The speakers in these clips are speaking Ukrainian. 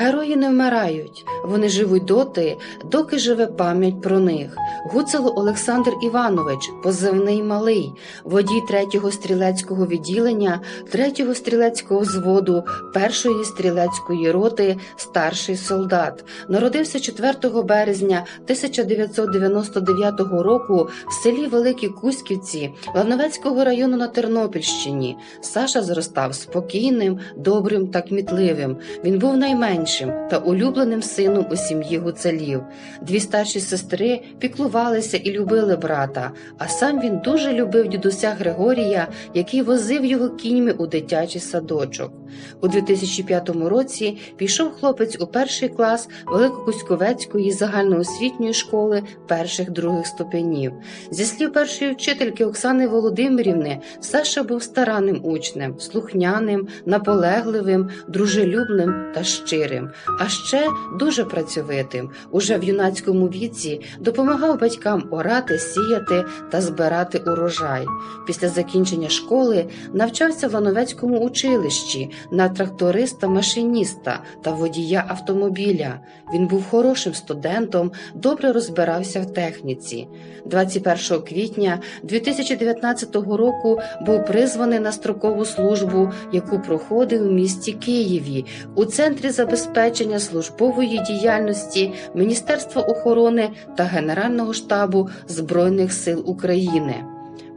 Герої не вмирають, вони живуть доти, доки живе пам'ять про них. Гуцело Олександр Іванович, позивний малий, водій 3-го стрілецького відділення, 3-го стрілецького взводу, 1-ї стрілецької роти, старший солдат. Народився 4 березня 1999 року в селі Великі Кузьківці Лавновецького району на Тернопільщині. Саша зростав спокійним, добрим та кмітливим. Він був найменшим та улюбленим сином у сім'ї гуцалів. Дві старші сестри піклувалися і любили брата, а сам він дуже любив дідуся Григорія, який возив його кіньми у дитячий садочок. У 2005 році пішов хлопець у перший клас Великокуськовецької загальноосвітньої школи перших других ступенів. Зі слів першої вчительки Оксани Володимирівни, Саша був старанним учнем, слухняним, наполегливим, дружелюбним та щирим, а ще дуже працьовитим. Уже в юнацькому віці допомагав батькам орати, сіяти та збирати урожай. Після закінчення школи навчався в Лановецькому училищі на тракториста-машиніста та водія автомобіля. Він був хорошим студентом, добре розбирався в техніці. 21 квітня 2019 року був призваний на строкову службу, яку проходив у місті Києві у центрі забезпечення службової діяльності Міністерства охорони та Генерального штабу Збройних сил України.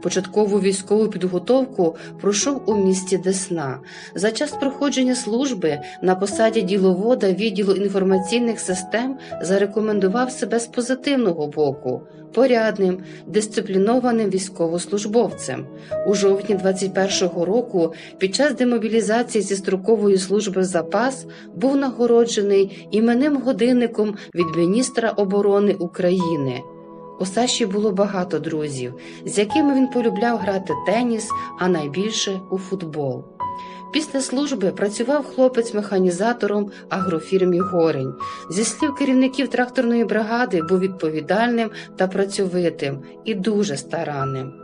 Початкову військову підготовку пройшов у місті Десна. За час проходження служби на посаді діловода відділу інформаційних систем зарекомендував себе з позитивного боку, порядним, дисциплінованим військовослужбовцем. У жовтні 21-го року, під час демобілізації зі строкової служби запас, був нагороджений іменним годинником від міністра оборони України. У Саші було багато друзів, з якими він полюбляв грати теніс, а найбільше у футбол. Після служби працював хлопець механізатором агрофірмі Горень. Зі слів керівників тракторної бригади був відповідальним та працьовитим і дуже старанним.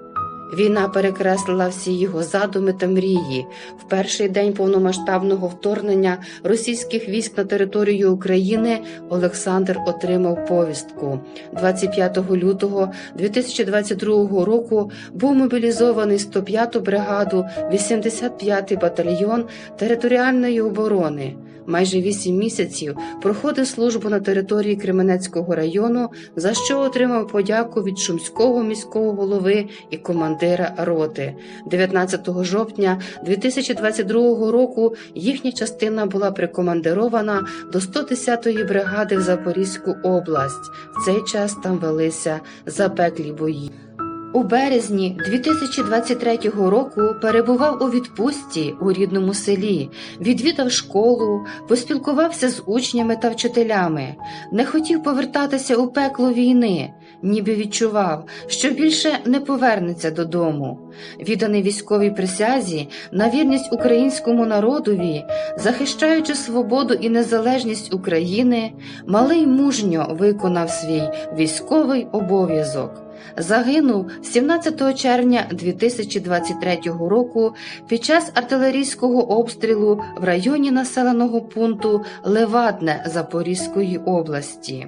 Війна перекреслила всі його задуми та мрії. В перший день повномасштабного вторгнення російських військ на територію України Олександр отримав повістку. 25 лютого 2022 року був мобілізований 105-ту бригаду, 85-й батальйон територіальної оборони. Майже вісім місяців проходив службу на території Кременецького району, за що отримав подяку від Шумського міського голови і командира роти. 19 жовтня 2022 року їхня частина була прикомандирована до 110-ї бригади в Запорізьку область. В цей час там велися запеклі бої. У березні 2023 року перебував у відпустці у рідному селі, відвідав школу, поспілкувався з учнями та вчителями, не хотів повертатися у пекло війни, ніби відчував, що більше не повернеться додому. Відданий військовій присязі на вірність українському народові, захищаючи свободу і незалежність України, малий мужньо виконав свій військовий обов'язок. Загинув 17 червня 2023 року під час артилерійського обстрілу в районі населеного пункту Левадне Запорізької області.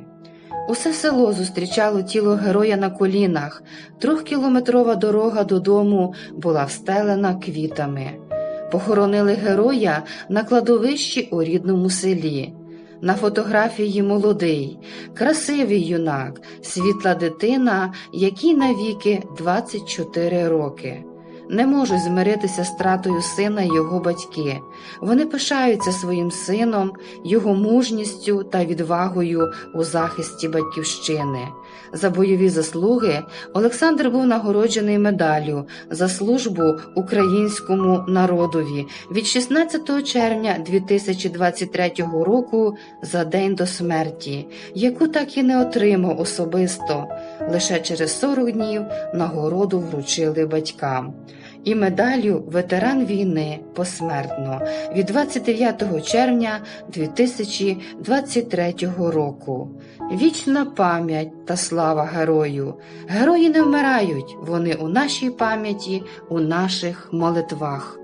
Усе село зустрічало тіло героя на колінах. Трьохкілометрова дорога додому була встелена квітами. Похоронили героя на кладовищі у рідному селі. На фотографії молодий, красивий юнак, світла дитина, якій навіки 24 роки. Не можуть змиритися з стратою сина й його батьки. Вони пишаються своїм сином, його мужністю та відвагою у захисті батьківщини. За бойові заслуги Олександр був нагороджений медаллю за службу українському народові від 16 червня 2023 року за день до смерті, яку так і не отримав особисто. Лише через 40 днів нагороду вручили батькам. І медаллю ветеран війни посмертно від 29 червня 2023 року. Вічна пам'ять та слава герою. Герої не вмирають, вони у нашій пам'яті, у наших молитвах.